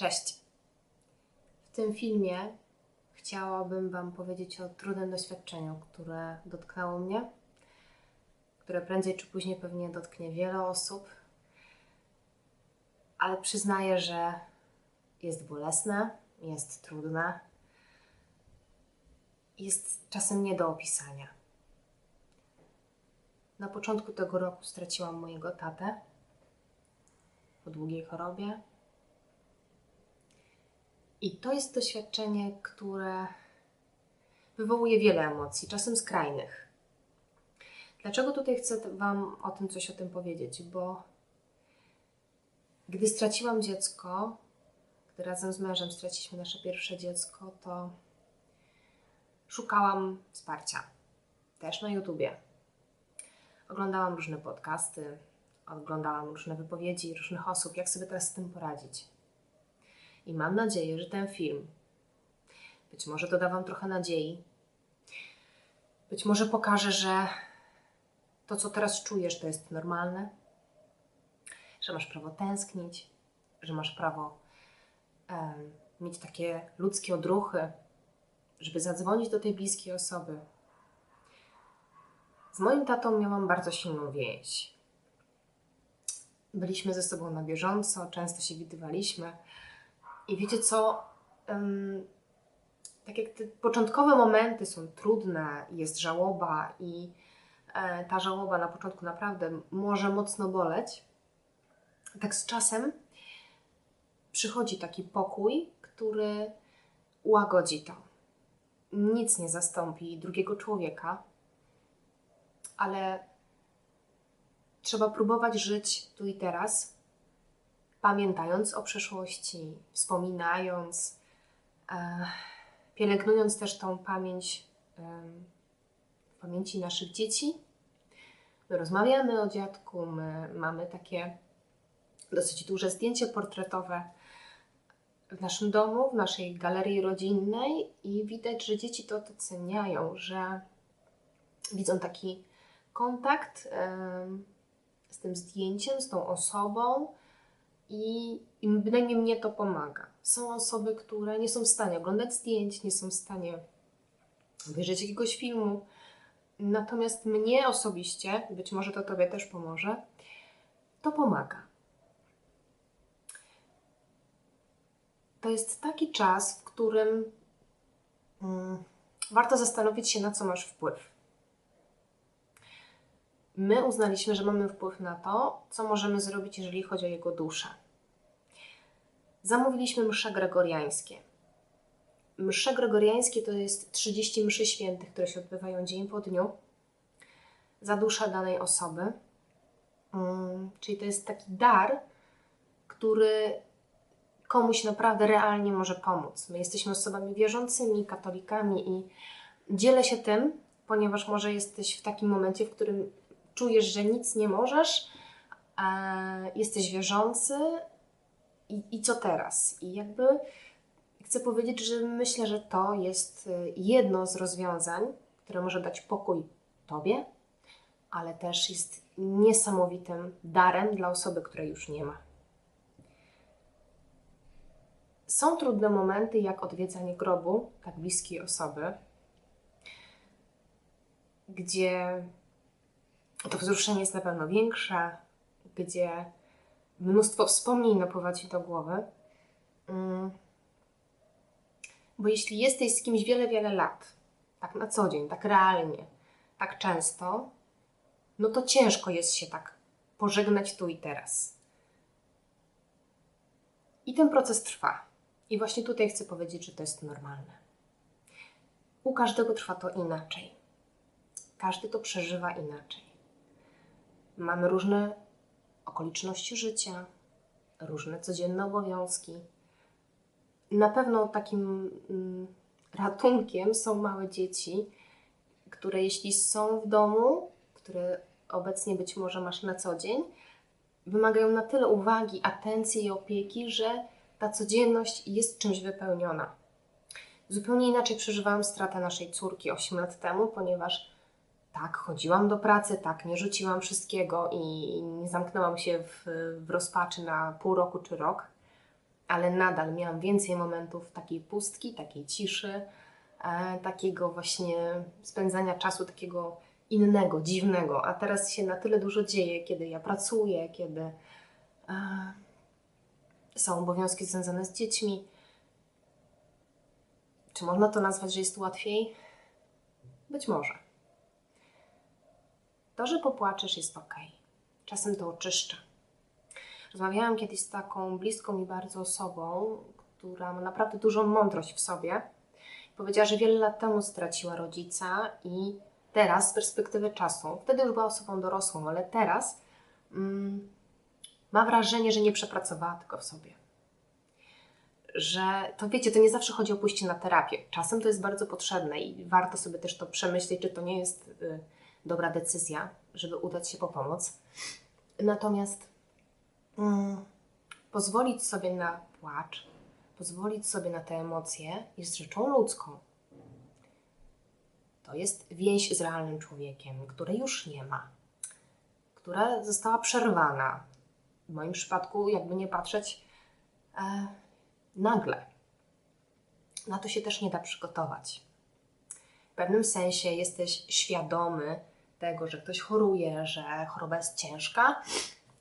Cześć. W tym filmie chciałabym Wam powiedzieć o trudnym doświadczeniu, które dotknęło mnie, które prędzej czy później pewnie dotknie wiele osób, ale przyznaję, że jest bolesne, jest trudne, jest czasem nie do opisania. Na początku tego roku straciłam mojego tatę po długiej chorobie. I to jest doświadczenie, które wywołuje wiele emocji, czasem skrajnych. Dlaczego tutaj chcę Wam o tym coś o tym powiedzieć? Bo gdy straciłam dziecko, gdy razem z mężem straciliśmy nasze pierwsze dziecko, to szukałam wsparcia. Też na YouTubie. Oglądałam różne podcasty, oglądałam różne wypowiedzi różnych osób, jak sobie teraz z tym poradzić. I mam nadzieję, że ten film być może doda Wam trochę nadziei. Być może pokaże, że to, co teraz czujesz, to jest normalne, że masz prawo tęsknić, że masz prawo um, mieć takie ludzkie odruchy, żeby zadzwonić do tej bliskiej osoby. Z moim tatą miałam bardzo silną więź. Byliśmy ze sobą na bieżąco, często się widywaliśmy. I wiecie co? Um, tak jak te początkowe momenty są trudne, jest żałoba i e, ta żałoba na początku naprawdę może mocno boleć, tak z czasem przychodzi taki pokój, który ułagodzi to. Nic nie zastąpi drugiego człowieka, ale trzeba próbować żyć tu i teraz, pamiętając o przeszłości, wspominając, e, pielęgnując też tą pamięć e, w pamięci naszych dzieci. My rozmawiamy o dziadku, my mamy takie dosyć duże zdjęcie portretowe w naszym domu, w naszej galerii rodzinnej i widać, że dzieci to doceniają, że widzą taki kontakt z tym zdjęciem, z tą osobą i, i bynajmniej mnie to pomaga. Są osoby, które nie są w stanie oglądać zdjęć, nie są w stanie obejrzeć jakiegoś filmu. Natomiast mnie osobiście, być może to Tobie też pomoże, to pomaga. To jest taki czas, w którym hmm, warto zastanowić się, na co masz wpływ my uznaliśmy, że mamy wpływ na to, co możemy zrobić, jeżeli chodzi o jego duszę. Zamówiliśmy msze gregoriańskie. Msze gregoriańskie to jest 30 mszy świętych, które się odbywają dzień po dniu za duszę danej osoby. Hmm, czyli to jest taki dar, który komuś naprawdę realnie może pomóc. My jesteśmy osobami wierzącymi, katolikami i dzielę się tym, ponieważ może jesteś w takim momencie, w którym czujesz, że nic nie możesz, e, jesteś wierzący i, i co teraz? I jakby chcę powiedzieć, że myślę, że to jest e, jedno z rozwiązań, które może dać pokój Tobie, ale też jest niesamowitym darem dla osoby, której już nie ma. Są trudne momenty, jak odwiedzanie grobu tak bliskiej osoby, gdzie to wzruszenie jest na pewno większe, gdzie mnóstwo wspomnień napływa Ci do głowy. Mm. Bo jeśli jesteś z kimś wiele, wiele lat, tak na co dzień, tak realnie, tak często, no to ciężko jest się tak pożegnać tu i teraz. I ten proces trwa. I właśnie tutaj chcę powiedzieć, że to jest normalne. U każdego trwa to inaczej. Każdy to przeżywa inaczej. Mamy różne okoliczności życia, różne codzienne obowiązki. Na pewno takim mm, ratunkiem są małe dzieci, które jeśli są w domu, które obecnie być może masz na co dzień, wymagają na tyle uwagi, atencji i opieki, że ta codzienność jest czymś wypełniona. Zupełnie inaczej przeżywałam stratę naszej córki 8 lat temu, ponieważ tak, chodziłam do pracy, tak, nie rzuciłam wszystkiego i nie zamknęłam się w, w rozpaczy na pół roku czy rok, ale nadal miałam więcej momentów takiej pustki, takiej ciszy, e, takiego właśnie spędzania czasu takiego innego, dziwnego. A teraz się na tyle dużo dzieje, kiedy ja pracuję, kiedy e, są obowiązki związane z dziećmi. Czy można to nazwać, że jest łatwiej? Być może. To, że popłaczesz, jest ok. Czasem to oczyszcza. Rozmawiałam kiedyś z taką bliską mi bardzo osobą, która ma naprawdę dużą mądrość w sobie. Powiedziała, że wiele lat temu straciła rodzica i teraz, z perspektywy czasu, wtedy już była osobą dorosłą, ale teraz mm, ma wrażenie, że nie przepracowała tego w sobie. Że to wiecie, to nie zawsze chodzi o pójście na terapię. Czasem to jest bardzo potrzebne i warto sobie też to przemyśleć, czy to nie jest y, dobra decyzja, żeby udać się po pomoc. Natomiast mm, pozwolić sobie na płacz, pozwolić sobie na te emocje jest rzeczą ludzką. To jest więź z realnym człowiekiem, której już nie ma, która została przerwana. W moim przypadku, jakby nie patrzeć, e, nagle. Na to się też nie da przygotować. W pewnym sensie jesteś świadomy tego, że ktoś choruje, że choroba jest ciężka,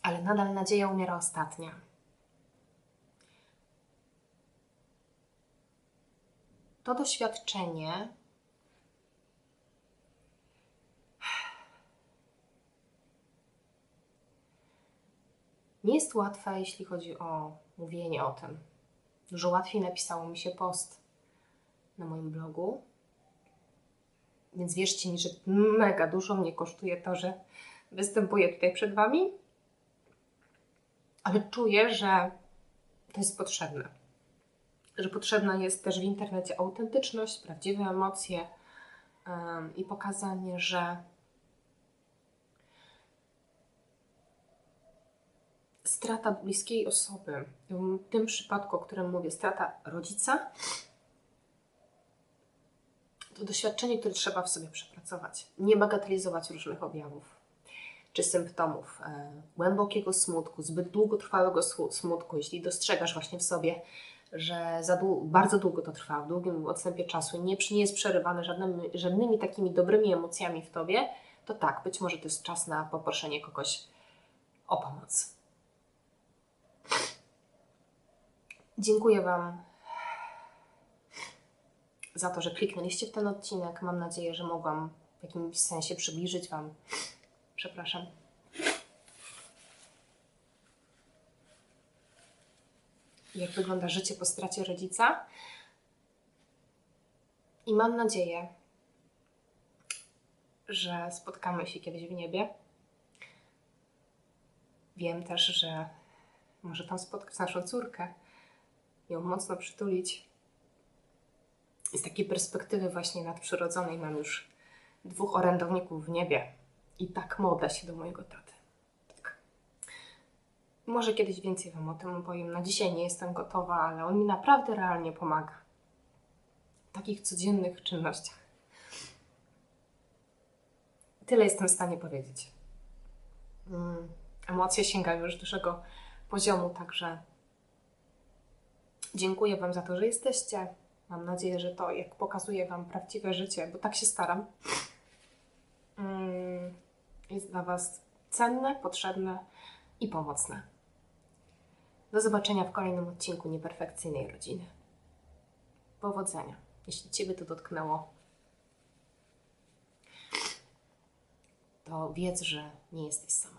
ale nadal nadzieja umiera ostatnia. To doświadczenie nie jest łatwe, jeśli chodzi o mówienie o tym. Dużo łatwiej napisało mi się post na moim blogu. Więc wierzcie mi, że mega dużo mnie kosztuje to, że występuję tutaj przed Wami. Ale czuję, że to jest potrzebne. Że potrzebna jest też w internecie autentyczność, prawdziwe emocje um, i pokazanie, że strata bliskiej osoby, w tym przypadku, o którym mówię, strata rodzica, to doświadczenie, które trzeba w sobie przepracować. Nie bagatelizować różnych objawów czy symptomów e, głębokiego smutku, zbyt długotrwałego smutku, jeśli dostrzegasz właśnie w sobie, że za dłu- bardzo długo to trwa, w długim odstępie czasu nie, nie jest przerywane żadnymi, żadnymi takimi dobrymi emocjami w tobie, to tak, być może to jest czas na poproszenie kogoś o pomoc. Dziękuję Wam za to, że kliknęliście w ten odcinek. Mam nadzieję, że mogłam w jakimś sensie przybliżyć Wam. Przepraszam. Jak wygląda życie po stracie rodzica. I mam nadzieję, że spotkamy się kiedyś w niebie. Wiem też, że może tam spotkać naszą córkę, ją mocno przytulić. Z takiej perspektywy właśnie nadprzyrodzonej mam już dwóch orędowników w niebie. I tak modlę się do mojego taty. Tak. Może kiedyś więcej Wam o tym opowiem. Na dzisiaj nie jestem gotowa, ale on mi naprawdę realnie pomaga. W takich codziennych czynnościach. Tyle jestem w stanie powiedzieć. Mm, emocje sięgają już dużego poziomu, także dziękuję Wam za to, że jesteście. Mam nadzieję, że to, jak pokazuję Wam prawdziwe życie, bo tak się staram, mm, jest dla Was cenne, potrzebne i pomocne. Do zobaczenia w kolejnym odcinku Nieperfekcyjnej Rodziny. Powodzenia, jeśli Ciebie to dotknęło. To wiedz, że nie jesteś sama.